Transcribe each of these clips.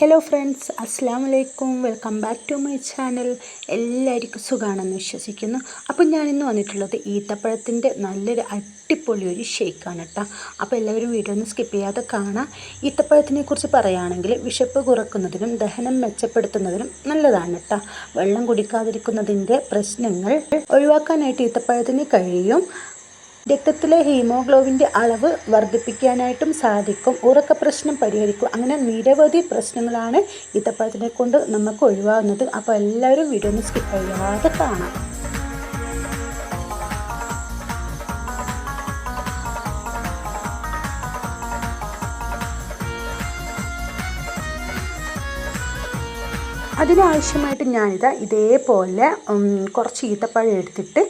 Hello friends അസ്സാം വലൈക്കും welcome back to my channel എല്ലാവർക്കും സുഖമാണെന്ന് വിശ്വസിക്കുന്നു. അപ്പം ഞാനിന്ന് വന്നിട്ടുള്ളത് ഈത്തപ്പഴത്തിന്റെ നല്ലൊരു അടിപൊളി ഒരു ഷേക്കാണ് കേട്ടോ. അപ്പോൾ എല്ലാവരും വീഡിയോ ഒന്ന് സ്കിപ്പ് ചെയ്യാതെ കാണാം. ഈത്തപ്പഴത്തിനെ കുറിച്ച് പറയുകയാണെങ്കിൽ വിശപ്പ് കുറക്കുന്നതിനും ദഹനം മെച്ചപ്പെടുത്തുന്നതിനും നല്ലതാണ് കേട്ടോ. വെള്ളം കുടിക്കാതിരിക്കുന്നതിന്റെ പ്രശ്നങ്ങൾ ഒഴിവാക്കാനായിട്ട് ഈത്തപ്പഴത്തിന് കഴിയും. രക്തത്തിലെ ഹീമോഗ്ലോബിന്റെ അളവ് വർദ്ധിപ്പിക്കാനായിട്ടും സാധിക്കും. ഉറക്ക പ്രശ്നം പരിഹരിക്കും. അങ്ങനെ നിരവധി പ്രശ്നങ്ങളാണ് ഈത്തപ്പഴത്തിനെ കൊണ്ട് നമുക്ക് ഒഴിവാകുന്നത്. അപ്പോൾ എല്ലാവരും വീഡിയോ ഒന്ന് സ്കിപ്പ് ചെയ്യാതെ കാണാം. അതിനാവശ്യമായിട്ട് ഞാനിതാ ഇതേപോലെ കുറച്ച് ഈത്തപ്പഴം എടുത്തിട്ട്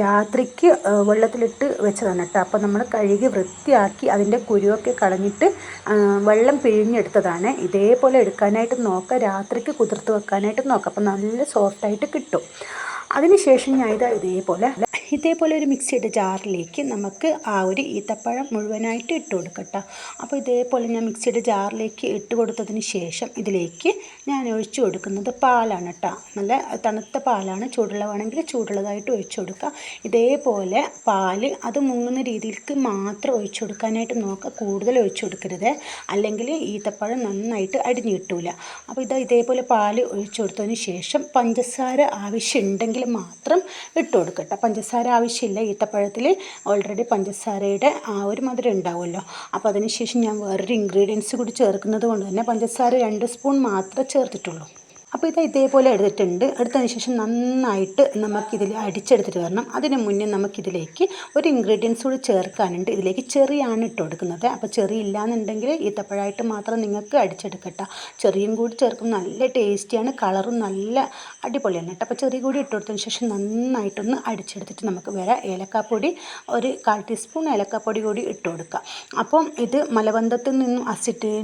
രാത്രിക്ക് വെള്ളത്തിലിട്ട് വെച്ചതാണ് കേട്ടോ. അപ്പോൾ നമ്മൾ കഴുകി വൃത്തിയാക്കി അതിന്റെ കുരുവൊക്കെ കളഞ്ഞിട്ട് വെള്ളം പിഴിഞ്ഞെടുത്തതാണ്. ഇതേപോലെ എടുക്കാനായിട്ട് നോക്കുക രാത്രിക്ക് കുതിർത്ത് വെക്കാനായിട്ട് നോക്കുക അപ്പോൾ നല്ല സോഫ്റ്റായിട്ട് കിട്ടും. അതിനുശേഷം ഞാൻ ഇതാ ഇതേപോലെ ഇതേപോലെ ഒരു മിക്സിയുടെ ജാറിലേക്ക് നമുക്ക് ആ ഒരു ഈത്തപ്പഴം മുഴുവനായിട്ട് ഇട്ട് കൊടുക്കട്ടോ. അപ്പോൾ ഇതേപോലെ ഞാൻ മിക്സിയുടെ ജാറിലേക്ക് ഇട്ട് കൊടുത്തതിന് ശേഷം ഇതിലേക്ക് ഞാൻ ഒഴിച്ചു കൊടുക്കുന്നത് പാലാണ് കേട്ടോ നല്ല തണുത്ത പാലാണ്. ചൂടുള്ള വേണമെങ്കിൽ ചൂടുള്ളതായിട്ട് ഒഴിച്ചു കൊടുക്കുക. ഇതേപോലെ പാൽ അത് മുങ്ങുന്ന രീതിയിലേക്ക് മാത്രം ഒഴിച്ചു കൊടുക്കാനായിട്ട് നോക്കുക. കൂടുതൽ ഒഴിച്ചു കൊടുക്കരുത്. അല്ലെങ്കിൽ ഈത്തപ്പഴം നന്നായിട്ട് അടിഞ്ഞു കിട്ടൂല. അപ്പോൾ ഇത് ഇതേപോലെ പാൽ ഒഴിച്ചു കൊടുത്തതിന് ശേഷം പഞ്ചസാര ആവശ്യമുണ്ടെങ്കിൽ മാത്രം ഇട്ട് കൊടുക്കട്ടെ. പഞ്ചസാര പഞ്ചസാര ആവശ്യമില്ല. ഈത്തപ്പഴത്തിൽ ഓൾറെഡി പഞ്ചസാരയുടെ ആ ഒരു മധുരം ഉണ്ടാവുമല്ലോ. അപ്പോൾ അതിനുശേഷം ഞാൻ വേറൊരു ഇൻഗ്രീഡിയൻസ് കൂടി ചേർക്കുന്നത് കൊണ്ട് തന്നെ പഞ്ചസാര രണ്ട് സ്പൂൺ മാത്രമേ ചേർത്തിട്ടുള്ളൂ. അപ്പോൾ ഇത് ഇതേപോലെ എടുത്തിട്ടുണ്ട്. എടുത്തതിന് ശേഷം നന്നായിട്ട് നമുക്കിതിൽ അടിച്ചെടുത്തിട്ട് വരണം. അതിന് മുന്നേ നമുക്കിതിലേക്ക് ഒരു ഇൻഗ്രീഡിയൻസ് കൂടി ചേർക്കാനുണ്ട്. ഇതിലേക്ക് ചെറിയാണ് ഇട്ട് കൊടുക്കുന്നത്. അപ്പോൾ ചെറിയ ഇല്ലാന്നുണ്ടെങ്കിൽ ഈത്തപ്പഴമായിട്ട് മാത്രം നിങ്ങൾക്ക് അടിച്ചെടുക്കട്ടെ. ചെറിയും കൂടി ചേർക്കും. നല്ല ടേസ്റ്റിയാണ് കളറും നല്ല അടിപൊളിയാണ് കേട്ടോ. അപ്പോൾ ചെറിയ കൂടി ഇട്ട് കൊടുത്തതിന് ശേഷം നന്നായിട്ടൊന്ന് അടിച്ചെടുത്തിട്ട് നമുക്ക് വേറെ ഏലക്കാപ്പൊടി ഒരു കാൽ ടീസ്പൂൺ ഏലക്കാപ്പൊടി കൂടി ഇട്ട് കൊടുക്കുക അപ്പം ഇത് മലബന്ധത്തിൽ നിന്നും അസിഡ്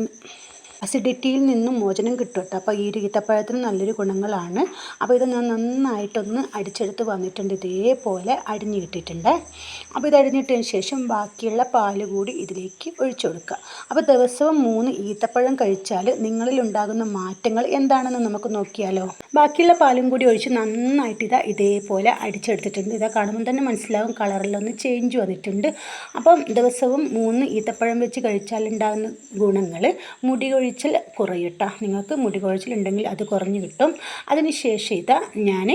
അസിഡിറ്റിയിൽ നിന്നും മോചനം കിട്ടും അപ്പോൾ ഈ ഒരു ഈത്തപ്പഴത്തിന് നല്ലൊരു ഗുണങ്ങളാണ്. അപ്പോൾ ഇത് ഞാൻ നന്നായിട്ടൊന്ന് അടിച്ചെടുത്ത് വന്നിട്ടുണ്ട്. ഇതേപോലെ അടിഞ്ഞു കിട്ടിയിട്ടുണ്ട്. അപ്പോൾ ഇത് അടിഞ്ഞിട്ടതിന് ശേഷം ബാക്കിയുള്ള പാൽ കൂടി ഇതിലേക്ക് ഒഴിച്ചു കൊടുക്കുക. അപ്പോൾ ദിവസവും മൂന്ന് ഈത്തപ്പഴം കഴിച്ചാൽ നിങ്ങളിൽ ഉണ്ടാകുന്ന മാറ്റങ്ങൾ എന്താണെന്ന് നമുക്ക് നോക്കിയാലോ? ബാക്കിയുള്ള പാലും കൂടി ഒഴിച്ച് നന്നായിട്ട് ഇതാ ഇതേപോലെ അടിച്ചെടുത്തിട്ടുണ്ട്. ഇതാ കാണുമ്പോൾ തന്നെ മനസ്സിലാവും കളറിലൊന്ന് ചേഞ്ച് വന്നിട്ടുണ്ട്. അപ്പം ദിവസവും മൂന്ന് ഈത്തപ്പഴം വെച്ച് കഴിച്ചാൽ ഉണ്ടാകുന്ന ഗുണങ്ങൾ മുടി കുറയും കേട്ടോ നിങ്ങൾക്ക് മുടി കൊഴിച്ചിലുണ്ടെങ്കിൽ അത് കുറഞ്ഞു കിട്ടും. അതിനുശേഷം ഇതാ ഞാൻ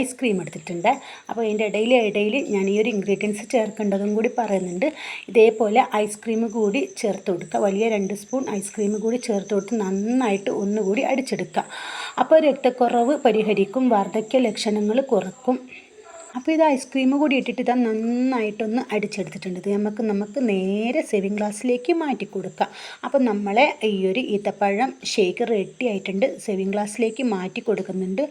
ഐസ്ക്രീം എടുത്തിട്ടുണ്ട്. അപ്പോൾ അതിന്റെ ഇടയിൽ ഇടയിൽ ഞാൻ ഈ ഒരു ഇൻഗ്രീഡിയൻസ് ചേർക്കേണ്ടതും കൂടി പറയുന്നുണ്ട്. ഇതേപോലെ ഐസ്ക്രീം കൂടി ചേർത്ത് കൊടുക്കുക. വലിയ രണ്ട് സ്പൂൺ ഐസ്ക്രീം കൂടി ചേർത്ത് കൊടുത്ത് നന്നായിട്ട് ഒന്നുകൂടി അടിച്ചെടുക്കുക. അപ്പോൾ രക്തക്കുറവ് പരിഹരിക്കും. വാർദ്ധക്യ ലക്ഷണങ്ങൾ കുറക്കും. അപ്പോൾ ഇത് ഐസ്ക്രീം കൂടി ഇട്ടിട്ട് ഇതാ നന്നായിട്ടൊന്ന് അടിച്ചെടുത്തിട്ടുണ്ട്. ഇത് നമുക്ക് നമുക്ക് നേരെ സേവിങ് ഗ്ലാസ്സിലേക്ക് മാറ്റി കൊടുക്കാം. അപ്പോൾ നമ്മളെ ഈ ഒരു ഈത്തപ്പഴം ഷേക്ക് റെഡി ആയിട്ടുണ്ട്. സേവിങ് ഗ്ലാസ്സിലേക്ക് മാറ്റി കൊടുക്കുന്നുണ്ട്.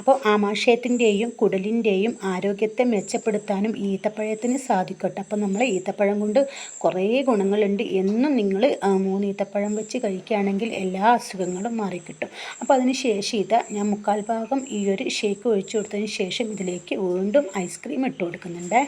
അപ്പോൾ ആമാശയത്തിന്റെയും കുടലിന്റെയും ആരോഗ്യത്തെ മെച്ചപ്പെടുത്താനും ഈത്തപ്പഴത്തിന് സാധിക്കട്ടെ. അപ്പോൾ നമ്മൾ ഈത്തപ്പഴം കൊണ്ട് കുറേ ഗുണങ്ങളുണ്ട് എന്നും നിങ്ങൾ മൂന്ന് ഈത്തപ്പഴം വെച്ച് കഴിക്കുകയാണെങ്കിൽ എല്ലാ അസുഖങ്ങളും മാറിക്കിട്ടും. അപ്പോൾ അതിന് ശേഷം ഇത് ഞാൻ മുക്കാൽ ഭാഗം ഈ ഒരു ഷേക്ക് ഒഴിച്ചു കൊടുത്തതിന് ശേഷം ഇതിലേക്ക് വീണ്ടും ഐസ്ക്രീം ഇട്ട് കൊടുക്കുന്നുണ്ട്.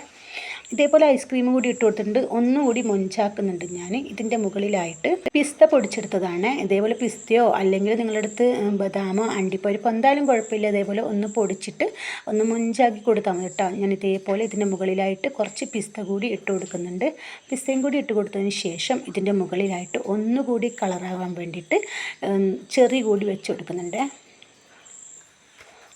ഇതേപോലെ ഐസ്ക്രീം കൂടി ഇട്ട് കൊടുത്തിട്ടുണ്ട്. ഒന്നുകൂടി മൊഞ്ചാക്കുന്നുണ്ട് ഞാൻ ഇതിന്റെ മുകളിലായിട്ട് പിസ്ത പൊടിച്ചെടുത്തതാണ്. ഇതേപോലെ പിസ്തയോ അല്ലെങ്കിൽ നിങ്ങളുടെ അടുത്ത് ബദാമോ അണ്ടിപ്പരിപ്പ് എന്തായാലും കുഴപ്പമില്ല. ഇതേപോലെ ഒന്ന് പൊടിച്ചിട്ട് ഒന്ന് മൊഞ്ചാക്കി കൊടുത്താൽ മതി കേട്ടോ. ഞാൻ ഇതേപോലെ ഇതിന്റെ മുകളിലായിട്ട് കുറച്ച് പിസ്ത കൂടി ഇട്ട് കൊടുക്കുന്നുണ്ട്. പിസ്തയും കൂടി ഇട്ട് കൊടുത്തതിന് ശേഷം ഇതിന്റെ മുകളിലായിട്ട് ഒന്നുകൂടി കളറാകാൻ വേണ്ടിയിട്ട് ചെറി കൂടി വെച്ച് കൊടുക്കുന്നുണ്ട്.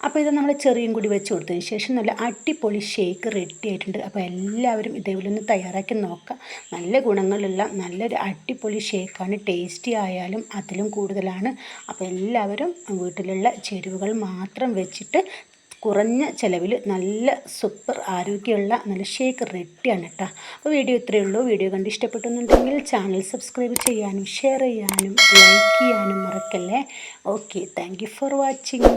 അപ്പോൾ ഇത് നമ്മൾ ചെറിയും കൂടി വെച്ച് കൊടുത്തതിന് ശേഷം നല്ല അടിപൊളി ഷേക്ക് റെഡി ആയിട്ടുണ്ട്. അപ്പോൾ എല്ലാവരും ഇതേപോലെ ഒന്ന് തയ്യാറാക്കി നോക്കാം. നല്ല ഗുണങ്ങളുള്ള നല്ലൊരു അടിപൊളി ഷേക്കാണ്. ടേസ്റ്റി ആയാലും അതിലും കൂടുതലാണ്. അപ്പോൾ എല്ലാവരും വീട്ടിലുള്ള ചേരുവകൾ മാത്രം വെച്ചിട്ട് കുറഞ്ഞ ചിലവിൽ നല്ല സൂപ്പർ ആരോഗ്യമുള്ള നല്ല ഷേക്ക് റെഡിയാണ് കേട്ടോ അപ്പോൾ വീഡിയോ ഇത്രയേ ഉള്ളൂ. വീഡിയോ കണ്ട് ഇഷ്ടപ്പെട്ടെന്നുണ്ടെങ്കിൽ ചാനൽ സബ്സ്ക്രൈബ് ചെയ്യാനും ഷെയർ ചെയ്യാനും ലൈക്ക് ചെയ്യാനും മറക്കല്ലേ? Okay thank for watching